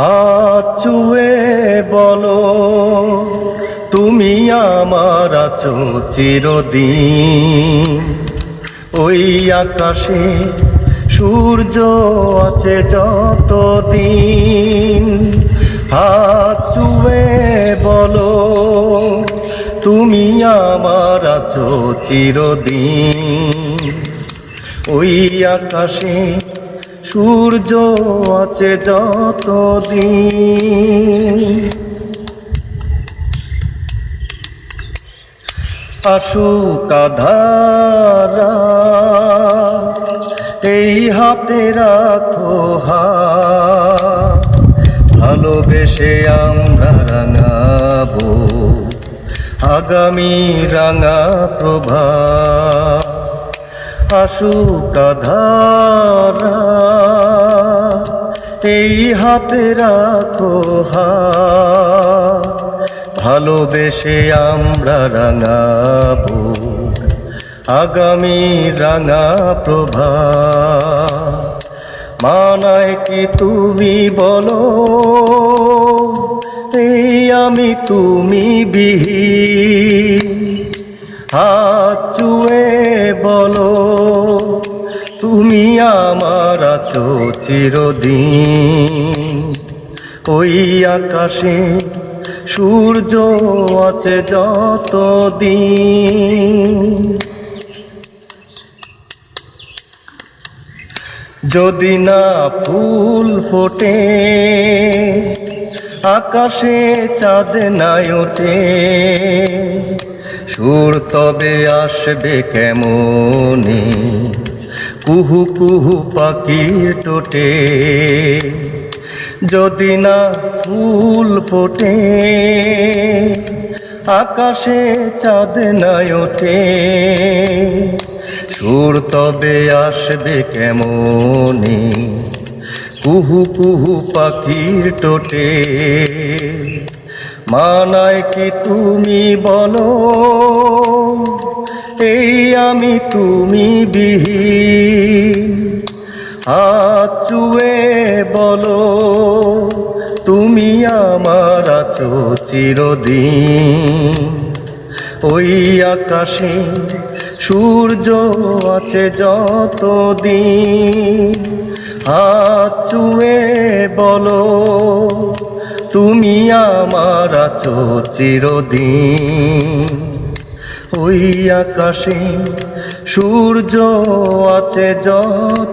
হাত চুয়ে বলো, তুমি আমার আছো চিরদিন। ওই আকাশে সূর্য আছে যতদিন। হাত চুয়ে বলো, তুমি আমার আছো চিরদিন। ওই আকাশে সূর্য আছে যতদিন। আসুক এই হাতে রাখো ভালোবেসে আমরা রাঙাবো আগামী রাঙা প্রভা আসুক আধারা এই হাতে রাখো ভালোবেসে আমরা রাঙাবো, আগামী রাঙা প্রভা। মানায় কি তুমি বলো, এই আমি তুমি বিহীন। হাত চুয়ে বলো, তুমি আমার আছো চিরদিন। ওই আকাশে সূর্য আছে যতদিন। যদি না ফুল ফোটে, আকাশে চাঁদ নাই ওঠে। সুর তবে আসবে কেমনে? কুহু কুহু পাখির টোটে যদি না ফুল ফোটে, আকাশে চাঁদ নাই ওঠে। সুর তবে আসবে কেমনে? কুহু কুহু পাখির টোটে মানায় কি তুমি বলো? এই আমি তুমি বিহীন। হাত চুয়ে বলো, তুমি আমার আছো চিরদিন। ওই আকাশে সূর্য আছে যতদিন। হাত চুয়ে বলো আমার আছো চিরদিন। ওই আকাশে সূর্য আছে যতদিন।